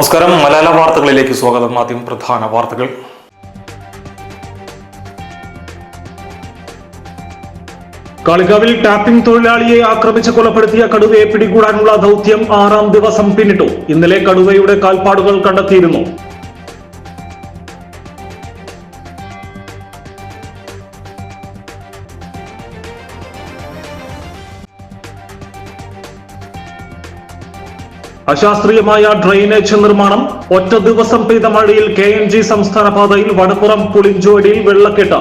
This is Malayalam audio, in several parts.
നമസ്കാരം. മലയാള വാർത്തകളിലേക്ക് സ്വാഗതം. ആദ്യം പ്രധാന വാർത്തകൾ. കളികാവിൽ ടാപ്പിംഗ് തൊഴിലാളിയെ ആക്രമിച്ച് കൊലപ്പെടുത്തിയ കടുവയെ പിടികൂടാനുള്ള ദൗത്യം ആറാം ദിവസം പിന്നിട്ടു. ഇന്നലെ കടുവയുടെ കാൽപ്പാടുകൾ കണ്ടെത്തിയിരുന്നു. അശാസ്ത്രീയമായ ഡ്രെയിനേജ് നിർമ്മാണം ഒറ്റ ദിവസം പെയ്ത മഴയിൽ കെ എൻ ജി സംസ്ഥാന പാതയിൽ വടപ്പുറം പുളിഞ്ചോടിയിൽ വെള്ളക്കെട്ട്.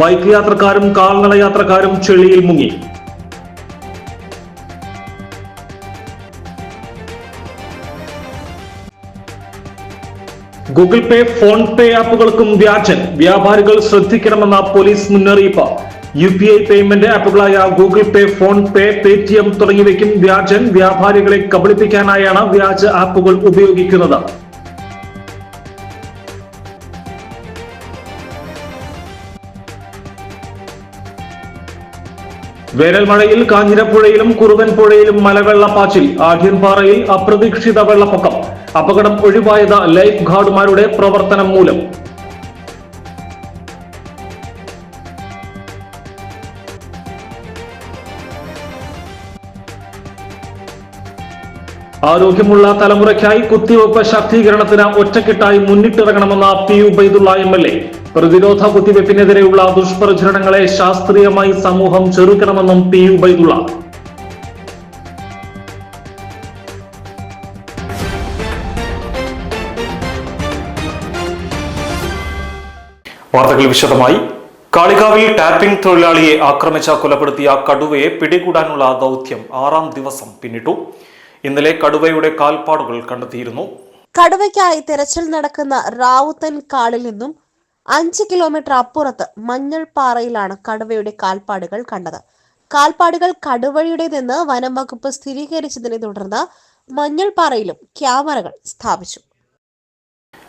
ബൈക്ക് യാത്രക്കാരും കാൽനട യാത്രക്കാരും ചെളിയിൽ മുങ്ങി. ഗൂഗിൾ പേ ഫോൺ പേ ആപ്പുകൾക്കും വ്യാജൻ. വ്യാപാരികൾ ശ്രദ്ധിക്കണമെന്ന പോലീസ് മുന്നറിയിപ്പ്. യു പി ഐ പേയ്മെന്റ് ആപ്പുകളായ Google Pay PhonePe Paytm തുടങ്ങിയവയ്ക്കും വ്യാജൻ വ്യാപാരികളെ കബളിപ്പിക്കാനായാണ് വ്യാജ ആപ്പുകൾ ഉപയോഗിക്കുന്നത്. വേനൽമഴയിൽ കാഞ്ഞിരപ്പുഴയിലും കുറുവൻ പുഴയിലും മലവെള്ളപ്പാച്ചിൽ ആഢ്യൻപാറയിൽ അപ്രതീക്ഷിത വെള്ളപ്പൊക്കം അപകടം ഒഴിവായത് ലൈഫ് ഗാർഡുമാരുടെ പ്രവർത്തനം മൂലം. ആരോഗ്യമുള്ള തലമുറയ്ക്കായി കുത്തിവയ്പ് ശാക്തീകരണത്തിന് ഒറ്റക്കെട്ടായി മുന്നിട്ടിറങ്ങണമെന്ന P Ubaidulla M L A. പ്രതിരോധ കുത്തിവയ്പ്പിനെതിരെയുള്ള ദുഷ്പ്രചരണങ്ങളെ ശാസ്ത്രീയമായി സമൂഹം ചെറുക്കണമെന്നും പി ഉബൈദുള്ള വാർത്തകൾ വിശദമായി. കാളികാവിൽ ടാപ്പിംഗ് തൊഴിലാളിയെ ആക്രമിച്ച കൊലപ്പെടുത്തിയ കടുവയെ പിടികൂടാനുള്ള ദൗത്യം ആറാം ദിവസം പിന്നിട്ടു. ഇന്നലെ കടുവയുടെ കാൽപ്പാടുകൾ കണ്ടെത്തിയിരുന്നു. കടുവയ്ക്കായി തിരച്ചിൽ നടക്കുന്ന റാവുത്തൻ കാളിൽ നിന്നും അഞ്ച് കിലോമീറ്റർ അപ്പുറത്ത് മഞ്ഞൾപ്പാറയിലാണ് കടുവയുടെ കാൽപ്പാടുകൾ കണ്ടത്. കാൽപ്പാടുകൾ കടുവയുടേതെന്ന് വനം വകുപ്പ് സ്ഥിരീകരിച്ചതിനെ തുടർന്ന് മഞ്ഞൾപ്പാറയിലും ക്യാമറകൾ സ്ഥാപിച്ചു.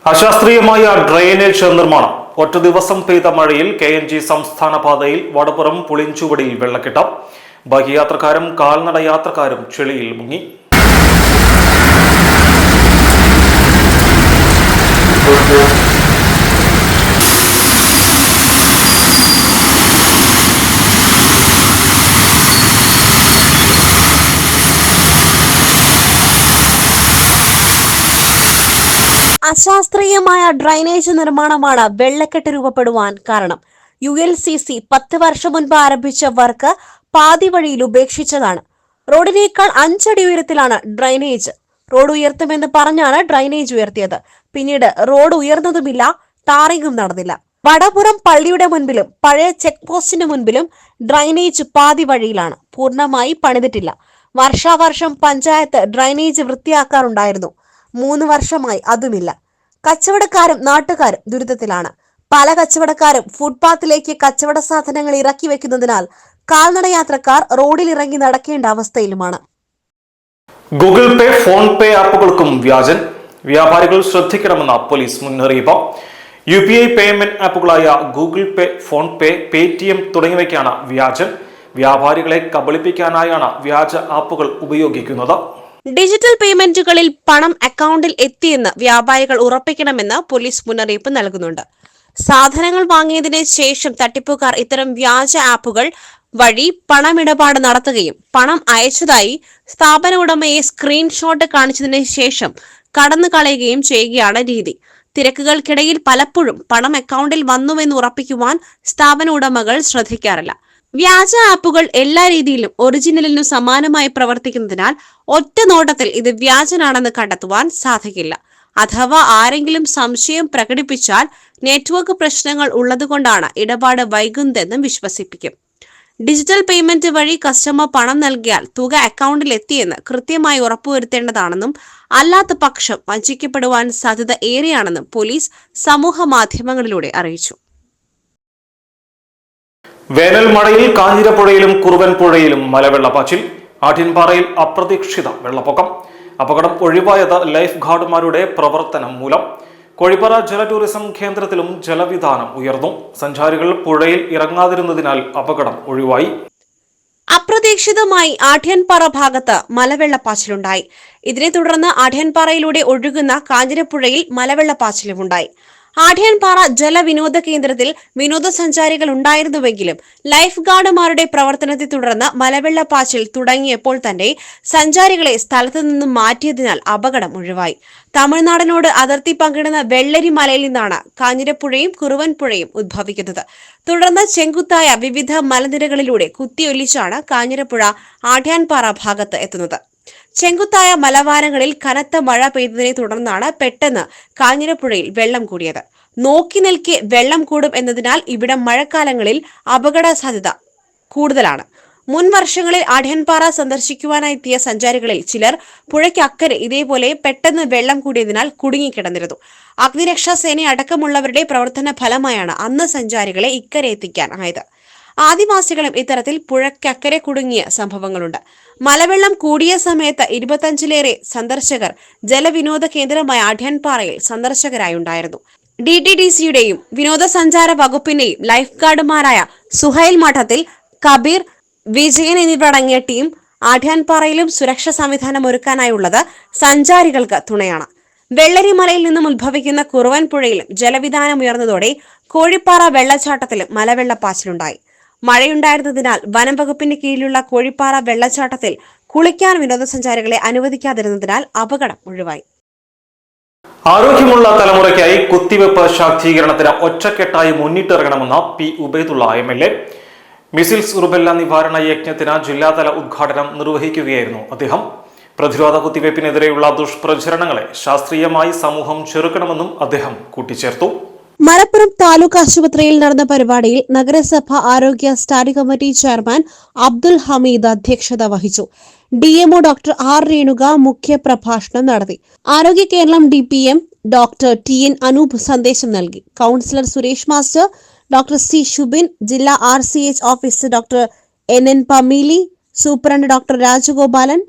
അശാസ്ത്രീയമായ ഡ്രെയിനേജ് നിർമ്മാണം. ഒറ്റ ദിവസം പെയ്ത മഴയിൽ കെ എൻ ജി സംസ്ഥാന പാതയിൽ വടപ്പുറം പുളിഞ്ചുവടിയിൽ വെള്ളക്കെട്ടം. ബൈക്ക് യാത്രക്കാരും കാൽനട യാത്രക്കാരും ചെളിയിൽ മുങ്ങി. അശാസ്ത്രീയമായ ഡ്രൈനേജ് നിർമ്മാണമാണ് വെള്ളക്കെട്ട് രൂപപ്പെടുവാൻ കാരണം. യു എൽ സി സി പത്ത് വർഷം മുൻപ് ആരംഭിച്ച വർക്ക് പാതി വഴിയിൽ ഉപേക്ഷിച്ചതാണ്. റോഡിനേക്കാൾ അഞ്ചടി ഉയരത്തിലാണ് ഡ്രൈനേജ്. റോഡ് ഉയർത്തുമെന്ന് പറഞ്ഞാണ് ഡ്രൈനേജ് ഉയർത്തിയത്. പിന്നീട് റോഡ് ഉയർന്നതുമില്ല ടാറിങ്ങും നടന്നില്ല. വടപുറം പള്ളിയുടെ മുൻപിലും പഴയ ചെക്ക് പോസ്റ്റിന് മുൻപിലും ഡ്രൈനേജ് പാതി വഴിയിലാണ്. പൂർണമായി പണിതിട്ടില്ല. വർഷാവർഷം പഞ്ചായത്ത് ഡ്രൈനേജ് വൃത്തിയാക്കാറുണ്ടായിരുന്നു. മൂന്ന് വർഷമായി അതുമില്ല. കച്ചവടക്കാരും നാട്ടുകാരും ദുരിതത്തിലാണ്. പല കച്ചവടക്കാരും ഫുട്പാത്തിലേക്ക് കച്ചവട സാധനങ്ങൾ ഇറക്കി വെക്കുന്നതിനാൽ കാൽനടയാത്രക്കാർ റോഡിൽ ഇറങ്ങി നടക്കേണ്ട അവസ്ഥയിലുമാണ്. ഗൂഗിൾ പേ ഫോൺ പേ ആപ്പുകൾക്കും വ്യാജൻ. വ്യാപാരികൾ ശ്രദ്ധിക്കണമെന്ന പോലീസ് മുന്നറിയിപ്പ്. യു പി ഐ പേയ്മെന്റ് ആപ്പുകളായ Google Pay PhonePe Paytm തുടങ്ങിയവയ്ക്കാണ് വ്യാജൻ. വ്യാപാരികളെ കബളിപ്പിക്കാനായാണ് വ്യാജ ആപ്പുകൾ ഉപയോഗിക്കുന്നത്. ഡിജിറ്റൽ പേയ്മെന്റുകളിൽ പണം അക്കൗണ്ടിൽ എത്തിയെന്ന് വ്യാപാരികൾ ഉറപ്പിക്കണമെന്ന് പോലീസ് മുന്നറിയിപ്പ് നൽകുന്നുണ്ട്. സാധനങ്ങൾ വാങ്ങിയതിന് ശേഷം തട്ടിപ്പുകാർ ഇത്തരം വ്യാജ ആപ്പുകൾ വഴി പണമിടപാട് നടത്തുകയും പണം അയച്ചതായി സ്ഥാപന ഉടമയെ സ്ക്രീൻഷോട്ട് കാണിച്ചതിന് ശേഷം കടന്നു കളയുകയും ചെയ്യുകയാണ് രീതി. തിരക്കുകൾക്കിടയിൽ പലപ്പോഴും പണം അക്കൗണ്ടിൽ വന്നുവെന്ന് ഉറപ്പിക്കുവാൻ സ്ഥാപന ഉടമകൾ ശ്രദ്ധിക്കാറില്ല. വ്യാജ ആപ്പുകൾ എല്ലാ രീതിയിലും ഒറിജിനലിനു സമാനമായി പ്രവർത്തിക്കുന്നതിനാൽ ഒറ്റ നോട്ടത്തിൽ ഇത് വ്യാജനാണെന്ന് കണ്ടെത്തുവാൻ സാധിക്കില്ല. അഥവാ ആരെങ്കിലും സംശയം പ്രകടിപ്പിച്ചാൽ നെറ്റ്വർക്ക് പ്രശ്നങ്ങൾ ഉള്ളതുകൊണ്ടാണ് ഇടപാട് വൈകുന്നതെന്നും വിശ്വസിപ്പിക്കും. ഡിജിറ്റൽ പേയ്മെന്റ് വഴി കസ്റ്റമർ പണം നൽകിയാൽ തുക അക്കൗണ്ടിൽ എത്തിയെന്ന് കൃത്യമായി ഉറപ്പുവരുത്തേണ്ടതാണെന്നും അല്ലാത്ത പക്ഷം വഞ്ചിക്കപ്പെടുവാൻ സാധ്യത ഏറെയാണെന്നും പോലീസ് സമൂഹ മാധ്യമങ്ങളിലൂടെ അറിയിച്ചു. വേനൽ മഴയിൽ കാഞ്ഞിരപ്പുഴയിലും കുറുവൻ പുഴയിലും മലവെള്ളപ്പാച്ചിൽ ആട്ടിൻപാറയിൽ അപ്രതീക്ഷിത വെള്ളപ്പൊക്കം അപകടം ഒഴിവായത് ലൈഫ് ഗാർഡുമാരുടെ പ്രവർത്തനം മൂലം കോഴിപ്പാറ ജല ടൂറിസം കേന്ദ്രത്തിലും ജലവിധാനം ഉയർന്നു. സഞ്ചാരികൾ പുഴയിൽ ഇറങ്ങാതിരുന്നതിനാൽ അപകടം ഒഴിവായി. അപ്രതീക്ഷിതമായി ആഠ്യൻപാറ ഭാഗത്ത് മലവെള്ളപ്പാച്ചിലുണ്ടായി. ഇതിനെ തുടർന്ന് ആഠ്യൻപാറയിലൂടെ ഒഴുകുന്ന കാഞ്ഞിരപ്പുഴയിൽ മലവെള്ളപ്പാച്ചിലുമുണ്ടായി. ആഠ്യൻപാറ ജലവിനോദ കേന്ദ്രത്തിൽ വിനോദസഞ്ചാരികൾ ഉണ്ടായിരുന്നുവെങ്കിലും ലൈഫ് ഗാർഡുമാരുടെ പ്രവർത്തനത്തെ തുടർന്ന് മലവെള്ളപ്പാച്ചിൽ തുടങ്ങിയപ്പോൾ തന്നെ സഞ്ചാരികളെ സ്ഥലത്തു നിന്നും മാറ്റിയതിനാൽ അപകടം ഒഴിവായി. തമിഴ്നാടിനോട് അതിർത്തി പങ്കിടുന്ന വെള്ളരി മലയിൽ നിന്നാണ് കാഞ്ഞിരപ്പുഴയും കുറുവൻപുഴയും ഉദ്ഭവിക്കുന്നത്. തുടർന്ന് ചെങ്കുത്തായ വിവിധ മലനിരകളിലൂടെ കുത്തിയൊലിച്ചാണ് കാഞ്ഞിരപ്പുഴ ആഠ്യാൻപാറ ഭാഗത്ത് എത്തുന്നത്. ചെങ്കുത്തായ മലവാരങ്ങളിൽ കനത്ത മഴ പെയ്തതിനെ തുടർന്നാണ് പെട്ടെന്ന് കാഞ്ഞിരപ്പുഴയിൽ വെള്ളം കൂടിയത്. നോക്കി നിൽക്കെ വെള്ളം കൂടും എന്നതിനാൽ ഇവിടെ മഴക്കാലങ്ങളിൽ അപകട സാധ്യത കൂടുതലാണ്. മുൻ വർഷങ്ങളിൽ അഢ്യൻപാറ സന്ദർശിക്കുവാനായെത്തിയ സഞ്ചാരികളിൽ ചിലർ പുഴയ്ക്ക് അക്കരെ ഇതേപോലെ പെട്ടെന്ന് വെള്ളം കൂടിയതിനാൽ കുടുങ്ങിക്കിടന്നിരുന്നു. അഗ്നിരക്ഷാ സേന അടക്കമുള്ളവരുടെ പ്രവർത്തന ഫലമായാണ് അന്ന് സഞ്ചാരികളെ ഇക്കരെ എത്തിക്കാൻ ആയത് ആദിവാസികളും ഇത്തരത്തിൽ പുഴക്കക്കരെ കുടുങ്ങിയ സംഭവങ്ങളുണ്ട്. മലവെള്ളം കൂടിയ സമയത്ത് ഇരുപത്തഞ്ചിലേറെ സന്ദർശകർ ജലവിനോദ കേന്ദ്രമായ ആഢ്യൻപാറയിൽ സന്ദർശകരായി ഉണ്ടായിരുന്നു. ഡി ടി ഡി സിയുടെയും വിനോദസഞ്ചാര വകുപ്പിന്റെയും ലൈഫ് ഗാർഡുമാരായ സുഹൈൽ മഠത്തിൽ കബീർ വിജയൻ എന്നിവരടങ്ങിയ ടീം ആഢ്യാൻപാറയിലും സുരക്ഷാ സംവിധാനം ഒരുക്കാനായുള്ളത് സഞ്ചാരികൾക്ക് തുണയാണ്. വെള്ളരിമലയിൽ നിന്നും ഉത്ഭവിക്കുന്ന കുറുവൻ പുഴയിലും ജലവിധാനം ഉയർന്നതോടെ കോഴിപ്പാറ വെള്ളച്ചാട്ടത്തിലും മലവെള്ളപ്പാച്ചിലുണ്ടായി. മഴയുണ്ടായിരുന്നതിനാൽ വനം വകുപ്പിന്റെ കീഴിലുള്ള കോഴിപ്പാറ വെള്ളച്ചാട്ടത്തിൽ കുളിക്കാൻ വിനോദസഞ്ചാരികളെ അനുവദിക്കാതിരുന്നതിനാൽ അപകടം ഒഴിവായി. ആരോഗ്യമുള്ള തലമുറയ്ക്കായി കുത്തിവെപ്പ് ശാക്തീകരണത്തിന് ഒറ്റക്കെട്ടായി മുന്നിട്ടിറങ്ങണമെന്ന P Ubaidulla M L A. Measles rubella നിവാരണ യജ്ഞത്തിന് ജില്ലാതല ഉദ്ഘാടനം നിർവഹിക്കുകയായിരുന്നു അദ്ദേഹം. പ്രതിരോധ കുത്തിവയ്പ്പിനെതിരെയുള്ള ദുഷ്പ്രചരണങ്ങളെ ശാസ്ത്രീയമായി സമൂഹം ചെറുക്കണമെന്നും അദ്ദേഹം കൂട്ടിച്ചേർത്തു. മലപ്പുറം താലൂക്ക് ആശുപത്രിയിൽ നടന്ന പരിപാടിയിൽ നഗരസഭ ആരോഗ്യ standing committee chairman Abdul Hameed അധ്യക്ഷത വഹിച്ചു. D M O doctor R Renuka മുഖ്യ പ്രഭാഷണം നടത്തി. Arogya Keralam D P M doctor T N Anoop സന്ദേശം നൽകി. Councillor Suresh master doctor C Shubin ജില്ലാ R C H officer doctor N N Pameeli superintendent doctor Rajagopalan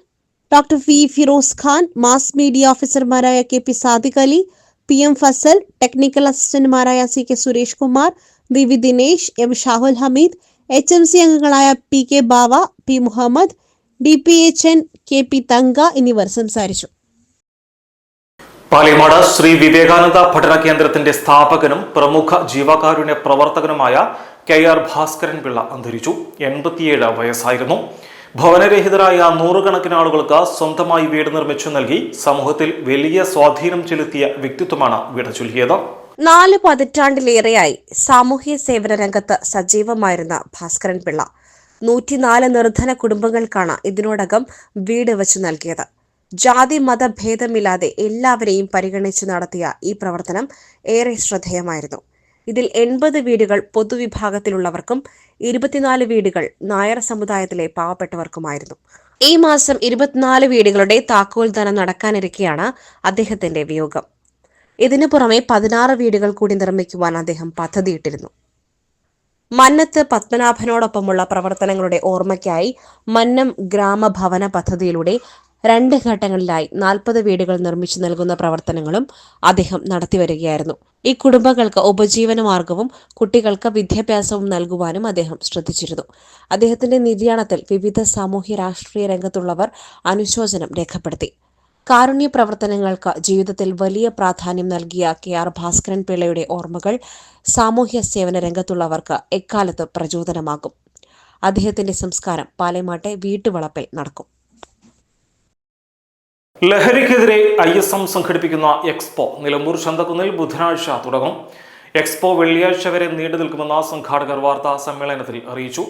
doctor V Firoz Khan mass media ഓഫീസർമാരായ K P Sadiq Ali P M Fazal technical അസിസ്റ്റന്റുമാരായ C K Suresh Kumar V V Dinesh M Shahul Hameed H M C അംഗങ്ങളായ P K Bava P Muhammad D P H N K P Thanka എന്നിവർ സംസാരിച്ചു. പാലിമാട് ശ്രീ വിവേകാനന്ദ പഠന കേന്ദ്രത്തിന്റെ സ്ഥാപകനും പ്രമുഖ ജീവകാരുണ്യ പ്രവർത്തകനുമായ കെ ആർ ഭാസ്കരൻ പിള്ള അന്തരിച്ചു. എൺപത്തിയേഴ് വയസ്സായിരുന്നു. ഭവനരഹിതരായ നൂറുകണക്കിന് ആളുകൾക്ക് സ്വന്തമായി വീട് നിർമ്മിച്ചു നൽകി സമൂഹത്തിൽ വലിയ സ്വാധീനം ചെലുത്തിയ വ്യക്തിത്വമാണ് വീട് ചൊല്ലിയത് നാല് പതിറ്റാണ്ടിലേറെയായി സാമൂഹ്യ സേവന രംഗത്ത് സജീവമായിരുന്ന ഭാസ്കരൻ പിള്ള. നൂറ്റിനാല് നിർധന കുടുംബങ്ങൾക്കാണ് ഇതിനോടകം വീട് വച്ചു നൽകിയത്. ജാതി മതഭേദമില്ലാതെ എല്ലാവരെയും പരിഗണിച്ച് നടത്തിയ ഈ പ്രവർത്തനം ഏറെ ശ്രദ്ധേയമായിരുന്നു. ഇതിൽ എൺപത് വീടുകൾ പൊതുവിഭാഗത്തിലുള്ളവർക്കും ഇരുപത്തിനാല് വീടുകൾ നായർ സമുദായത്തിലെ പാവപ്പെട്ടവർക്കുമായിരുന്നു. ഈ മാസം ഇരുപത്തിനാല് വീടുകളുടെ താക്കോൽ താക്കോൽദാനം നടക്കാനിരിക്കെയാണ് അദ്ദേഹത്തിന്റെ വിയോഗം. ഇതിനു പുറമെ പതിനാറ് വീടുകൾ കൂടി നിർമ്മിക്കുവാൻ അദ്ദേഹം പദ്ധതിയിട്ടിരുന്നു. മന്നത്ത് പത്മനാഭനോടൊപ്പമുള്ള പ്രവർത്തനങ്ങളുടെ ഓർമ്മയ്ക്കായി മന്നം ഗ്രാമഭവന പദ്ധതിയിലൂടെ രണ്ട് ഘട്ടങ്ങളിലായി നാൽപ്പത് വീടുകൾ നിർമ്മിച്ചു നൽകുന്ന പ്രവർത്തനങ്ങളും അദ്ദേഹം നടത്തിവരികയായിരുന്നു. ഈ കുടുംബങ്ങൾക്ക് ഉപജീവന മാർഗവും കുട്ടികൾക്ക് വിദ്യാഭ്യാസവും നൽകുവാനും അദ്ദേഹം ശ്രദ്ധിച്ചിരുന്നു. അദ്ദേഹത്തിന്റെ നിര്യാണത്തിൽ വിവിധ സാമൂഹ്യ രാഷ്ട്രീയ രംഗത്തുള്ളവർ അനുശോചനം രേഖപ്പെടുത്തി. കാരുണ്യ പ്രവർത്തനങ്ങൾക്ക് ജീവിതത്തിൽ വലിയ പ്രാധാന്യം നൽകിയ കെ ആർ ഭാസ്കരൻ പിള്ളയുടെ ഓർമ്മകൾ സാമൂഹ്യ സേവന രംഗത്തുള്ളവർക്ക് എക്കാലത്ത് പ്രചോദനമാകും. അദ്ദേഹത്തിന്റെ സംസ്കാരം പാലമാട്ടെ വീട്ടുവളപ്പിൽ നടക്കും. ലഹരിക്കെതിരെ ഐ എസ് എം സംഘടിപ്പിക്കുന്ന എക്സ്പോ നിലമ്പൂർ ചന്തക്കുന്നിൽ ബുധനാഴ്ച തുടങ്ങും. എക്സ്പോ വെള്ളിയാഴ്ച വരെ നീണ്ടു നിൽക്കുമെന്ന് സംഘാടകർ വാർത്താ സമ്മേളനത്തിൽ അറിയിച്ചു.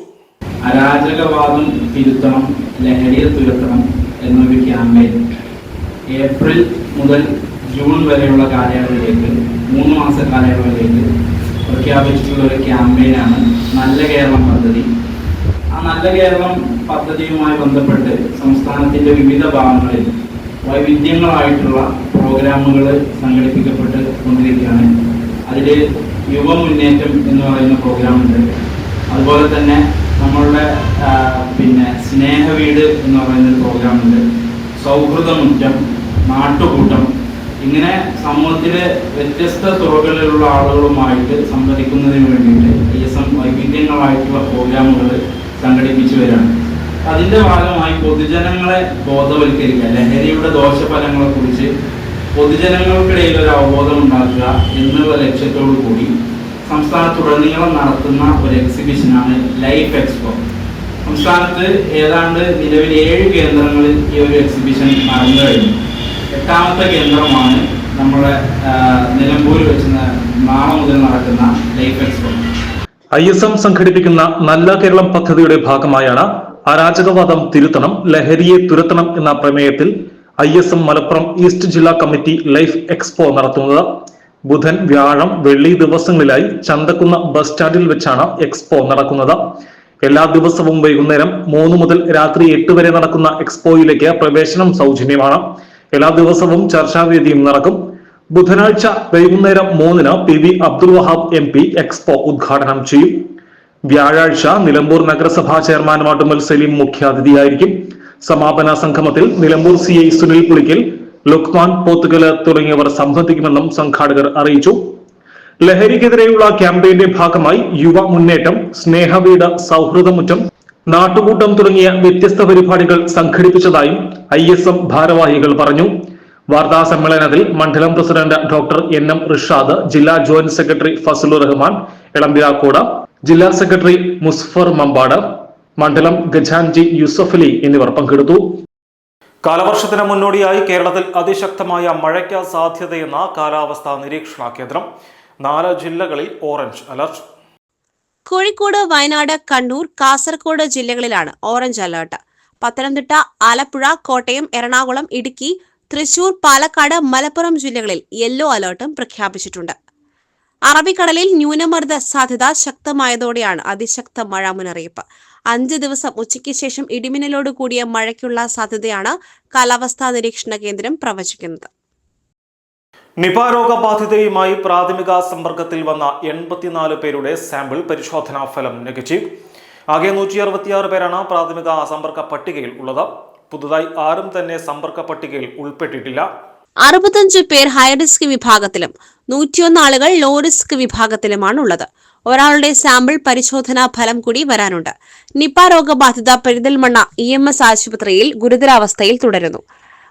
അരാജകവാദം തിരുത്തണം ലഹരിയെ തുരത്തണം എന്നൊരു ക്യാമ്പയിൻ ഏപ്രിൽ മുതൽ ജൂൺ വരെയുള്ള കാലയളവിലേക്ക് മൂന്ന് മാസ കാലയളവിലേക്ക് പ്രഖ്യാപിച്ചിട്ടുള്ള ഒരു ക്യാമ്പയിനാണ് നല്ല കേരളം പദ്ധതി. ആ നല്ല കേരളം പദ്ധതിയുമായി ബന്ധപ്പെട്ട് സംസ്ഥാനത്തിന്റെ വിവിധ ഭാഗങ്ങളിൽ വൈവിധ്യങ്ങളായിട്ടുള്ള പ്രോഗ്രാമുകൾ സംഘടിപ്പിക്കപ്പെട്ട് കൊണ്ടിരിക്കുകയാണ്. അതിൽ യുവമുന്നേറ്റം എന്ന് പറയുന്ന പ്രോഗ്രാമുണ്ട്. അതുപോലെ തന്നെ നമ്മളുടെ പിന്നെ സ്നേഹവീട് എന്ന് പറയുന്ന ഒരു പ്രോഗ്രാമുണ്ട്. സൗഹൃദമുറ്റം നാട്ടുകൂട്ടം. ഇങ്ങനെ സമൂഹത്തിലെ വ്യത്യസ്ത തുറകളിലുള്ള ആളുകളുമായിട്ട് സംവദിക്കുന്നതിന് വേണ്ടിയിട്ട് ഐ എസ് എം വൈവിധ്യങ്ങളായിട്ടുള്ള പ്രോഗ്രാമുകൾ സംഘടിപ്പിച്ചു വരികയാണ്. അതിന്റെ ഭാഗമായി പൊതുജനങ്ങളെ ബോധവൽക്കരിക്കുക ലഹരിയുടെ ദോഷഫലങ്ങളെ കുറിച്ച് പൊതുജനങ്ങൾക്കിടയിൽ ഒരു അവബോധം ഉണ്ടാക്കുക എന്നുള്ള ലക്ഷ്യത്തോടു കൂടി സംസ്ഥാനത്തുടനീളം നടത്തുന്ന ഒരു എക്സിബിഷനാണ് ലൈഫ് എക്സ്പോ സംസ്ഥാനത്ത് ഏതാണ്ട് നിലവിൽ ഏഴ് കേന്ദ്രങ്ങളിൽ ഈ ഒരു എക്സിബിഷൻ നടന്നു കഴിഞ്ഞു. എട്ടാമത്തെ കേന്ദ്രമാണ് നമ്മുടെ നിലമ്പൂരിൽ വെച്ച് നാളെ മുതൽ നടക്കുന്ന life expo I S M സംഘടിപ്പിക്കുന്ന നല്ല കേരളം പദ്ധതിയുടെ ഭാഗമായാണ് അരാജകവാദം തിരുത്തണം ലഹരിയെ തുരത്തണം എന്ന പ്രമേയത്തിൽ I S M Malappuram east ജില്ലാ കമ്മിറ്റി ലൈഫ് എക്സ്പോ നടത്തുന്നത്. ബുധൻ വ്യാഴം വെള്ളി ദിവസങ്ങളിലായി ചന്തക്കുന്ന ബസ് സ്റ്റാൻഡിൽ വെച്ചാണ് എക്സ്പോ നടക്കുന്നത്. എല്ലാ ദിവസവും വൈകുന്നേരം മൂന്ന് മുതൽ രാത്രി എട്ട് വരെ നടക്കുന്ന എക്സ്പോയിലേക്ക് പ്രവേശനം സൗജന്യമാണ്. എല്ലാ ദിവസവും ചർച്ചാവേദിയും നടക്കും. ബുധനാഴ്ച വൈകുന്നേരം മൂന്നിന് P V Abdul Wahab M P expo ഉദ്ഘാടനം ചെയ്യും. വ്യാഴാഴ്ച നിലമ്പൂർ നഗരസഭാ ചെയർമാൻ മാട്ടുമൽ സലീം മുഖ്യാതിഥിയായിരിക്കും. സമാപന സംഗമത്തിൽ നിലമ്പൂർ സി ഐ സുനിൽ പുളിക്കൽ ലുക്മാൻ പോത്തുകൽ തുടങ്ങിയവർ സംബന്ധിക്കുമെന്നും സംഘാടകർ അറിയിച്ചു. ലഹരിക്കെതിരെയുള്ള ക്യാമ്പയിന്റെ ഭാഗമായി യുവ മുന്നേറ്റം സ്നേഹവീട് സൗഹൃദമുറ്റം നാട്ടുകൂട്ടം തുടങ്ങിയ വ്യത്യസ്ത പരിപാടികൾ സംഘടിപ്പിച്ചതായും ഐ എസ് എം ഭാരവാഹികൾ പറഞ്ഞു. വാർത്താ സമ്മേളനത്തിൽ മണ്ഡലം president doctor N M Rishad ജില്ലാ ജോയിന്റ് സെക്രട്ടറി ഫസലുർ റഹ്മാൻ ഇളമ്പിയാക്കോട് ജില്ലാ സെക്രട്ടറി മുസ്ഫർ മമ്പാട് മണ്ഡലം ഗജാൻജി യൂസഫലി എന്നിവർ പങ്കെടുത്തു. കാലവർഷത്തിന് മുന്നോടിയായി കേരളത്തിൽ അതിശക്തമായ മഴയ്ക്ക് സാധ്യതയെന്ന കാലാവസ്ഥാ നിരീക്ഷണ കേന്ദ്രം. നാല് ജില്ലകളിൽ ഓറഞ്ച് അലർട്ട്. കോഴിക്കോട് വയനാട് കണ്ണൂർ കാസർഗോഡ് ജില്ലകളിലാണ് ഓറഞ്ച് അലേർട്ട്. പത്തനംതിട്ട ആലപ്പുഴ കോട്ടയം എറണാകുളം ഇടുക്കി തൃശൂർ പാലക്കാട് മലപ്പുറം ജില്ലകളിൽ യെല്ലോ അലേർട്ടും പ്രഖ്യാപിച്ചിട്ടുണ്ട്. അറബിക്കടലിൽ ന്യൂനമർദ്ദ സാധ്യത ശക്തമായതോടെയാണ് അതിശക്ത മഴ മുന്നറിയിപ്പ്. അഞ്ച് ദിവസം ഉച്ചയ്ക്ക് ശേഷം ഇടിമിന്നലോട് കൂടിയ മഴയ്ക്കുള്ള സാധ്യതയാണ് കാലാവസ്ഥാ നിരീക്ഷണ കേന്ദ്രം പ്രവചിക്കുന്നത്. നിപ രോഗബാധിതയുമായി പ്രാഥമിക സമ്പർക്കത്തിൽ വന്ന എൺപത്തിനാല് പേരുടെ സാമ്പിൾ പരിശോധനാ ഫലം നെഗറ്റീവ്. ആകെ നൂറ്റി അറുപത്തിയാറ് പേരാണ് പ്രാഥമിക സമ്പർക്ക പട്ടികയിൽ ഉള്ളത്. പുതുതായി ആരും തന്നെ സമ്പർക്ക പട്ടികയിൽ ഉൾപ്പെട്ടിട്ടില്ല. അറുപത്തഞ്ച് പേർ ഹൈ റിസ്ക് വിഭാഗത്തിലും നൂറ്റിയൊന്ന് ആളുകൾ ലോ റിസ്ക് വിഭാഗത്തിലുമാണ് ഉള്ളത് ഒരാളുടെ സാമ്പിൾ പരിശോധനാ ഫലം കൂടി വരാനുണ്ട്. നിപ രോഗബാധിത പെരിന്തൽമണ്ണ ഇ എം എസ് ആശുപത്രിയിൽ ഗുരുതരാവസ്ഥയിൽ തുടരുന്നു.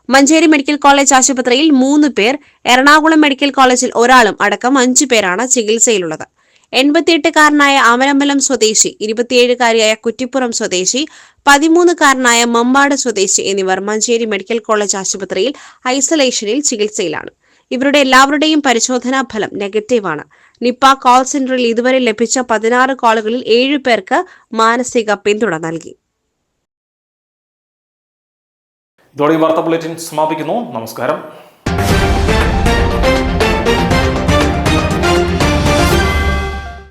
മഞ്ചേരി മെഡിക്കൽ കോളേജ് ആശുപത്രിയിൽ മൂന്ന് പേർ എറണാകുളം മെഡിക്കൽ കോളേജിൽ ഒരാളും അടക്കം അഞ്ചു പേരാണ് ചികിത്സയിലുള്ളത്. എൺപത്തിയെട്ടുകാരനായ അമരമ്പലം സ്വദേശി ഇരുപത്തിയേഴുകാരിയായ കുറ്റിപ്പുറം സ്വദേശി പതിമൂന്നുകാരനായ മമ്പാട് സ്വദേശി എന്നിവർ മഞ്ചേരി മെഡിക്കൽ കോളേജ് ആശുപത്രിയിൽ ഐസൊലേഷനിൽ ചികിത്സയിലാണ്. ഇവരുടെ എല്ലാവരുടെയും പരിശോധനാ ഫലം നെഗറ്റീവാണ്. നിപ്പ കോൾ സെന്ററിൽ ഇതുവരെ ലഭിച്ച പതിനാറ് കോളുകളിൽ ഏഴു പേർക്ക് മാനസിക പിന്തുണ നൽകി. ഇതോടെ വാർത്താ ബുള്ളറ്റിൻ സമാപിക്കുന്നു. നമസ്കാരം.